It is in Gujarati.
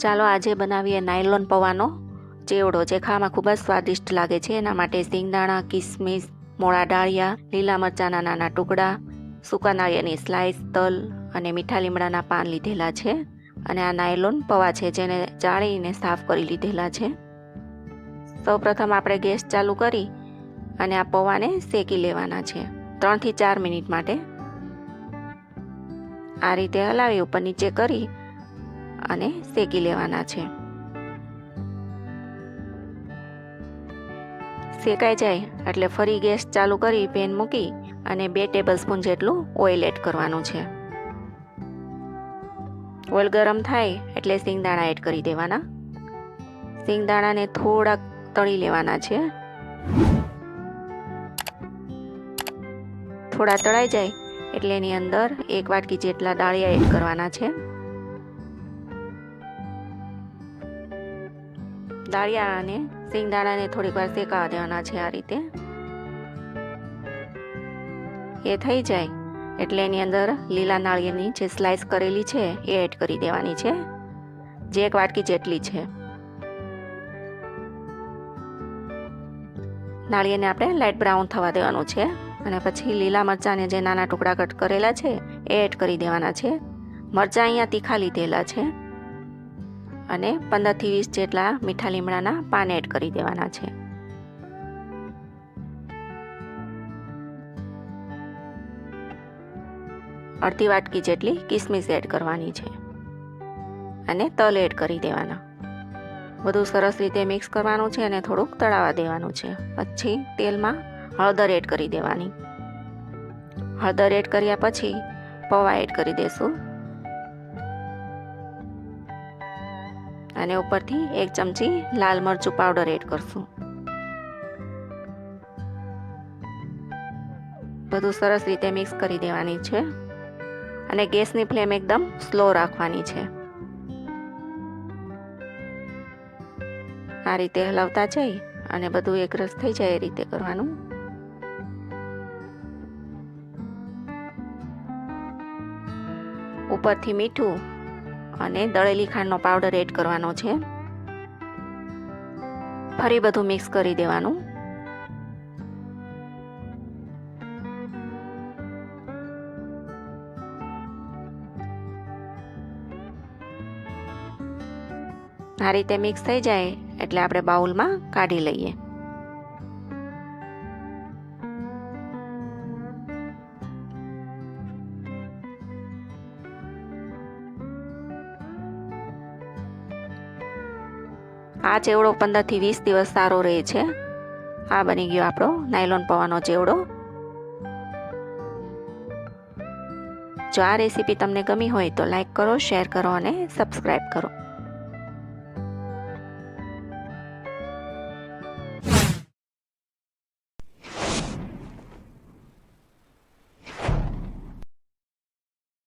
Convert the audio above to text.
ચાલો આજે બનાવીએ નાયલોન પૌવાનો. ચેવડો જે ખાવામાં ખૂબ જ સ્વાદિષ્ટ લાગે છે. એના માટે સિંગદાણા, કિસમિસ, મોળા ડાળિયા, લીલા મરચાંના નાના ટુકડા, સૂકા નાળિયાની સ્લાઇસ તલ અને મીઠા લીમડાના પાન લીધેલા છે. અને આ નાયલોન પૌવા છે, જેને ચાળીને સાફ કરી લીધેલા છે. સૌપ્રથમ આપણે ગેસ ચાલુ કરી અને આ પૌવાને શેકી લેવાના છે, ત્રણથી ચાર મિનિટ માટે. આ રીતે હલાવી ઉપર નીચે કરી અને શેકી લેવાના છે. શેકાઈ જાય એટલે ફરી ગેસ ચાલુ કરી પેન મૂકી અને બે ટેબલ સ્પૂન જેટલું ઓઇલ એડ કરવાનું છે. ઓઇલ ગરમ થાય એટલે સિંગદાણા એડ કરી દેવાના. સિંગદાણાને થોડાક તળી લેવાના છે. થોડા તળાઈ જાય એટલે એની અંદર એક વાટકી જેટલા ડાળિયા એડ કરવાના છે. દાળિયા અને સિંગદાણાને થોડીક વાર શેકાવા દેવાના છે આ રીતે. એ થઈ જાય. એટલે એની અંદર લીલા નાળિયેરની જે સ્લાઇસ કરેલી છે, એ એડ કરી દેવાની છે. જે એક વાટકી જેટલી છે. નાળિયેરને આપણે લાઇટ બ્રાઉન થવા દેવાનું છે. અને પછી લીલા મરચાંને જે નાના ટુકડા કટ કરેલા છે, એ એડ કરી દેવાના છે. મરચાં અહીંયા તીખા લીધેલા છે. અને પંદરથી વીસ જેટલા મીઠા લીમડાના પાન એડ કરી દેવાના છે. અડધી વાટકી જેટલી કિસમિસ એડ કરવાની છે અને તલ એડ કરી દેવાના. બધું સરસ રીતે મિક્સ કરવાનું છે અને થોડુંક તળાવા દેવાનું છે. પછી તેલમાં હળદર એડ કરી દેવાની. હળદર એડ કર્યા પછી પૌવા એડ કરી દેશું. અને ઉપરથી એક ચમચી લાલ મરચું પાવડર એડ કરશું. બધું સરસ રીતે મિક્સ કરી દેવાની છે અને ગેસની ફ્લેમ એકદમ સ્લો રાખવાની છે. આ રીતે હલાવતા જઈ અને બધું એકરસ થઈ જાય એ રીતે કરવાનું. ઉપરથી મીઠું અને દળેલી ખાંડનો પાવડર એડ કરવાનો છે. ફરી બધું મિક્સ કરી દેવાનું. આ રીતે મિક્સ થઈ જાય એટલે આપણે બાઉલમાં કાઢી લઈએ. આ ચેવડો પંદરથી વીસ દિવસ સારો રહે છે. આ બની ગયો આપણો નાયલોન પવાનો ચેવડો. જો આ રેસીપી તમને ગમી હોય તો લાઈક કરો, શેર કરો અને સબસ્ક્રાઈબ કરો.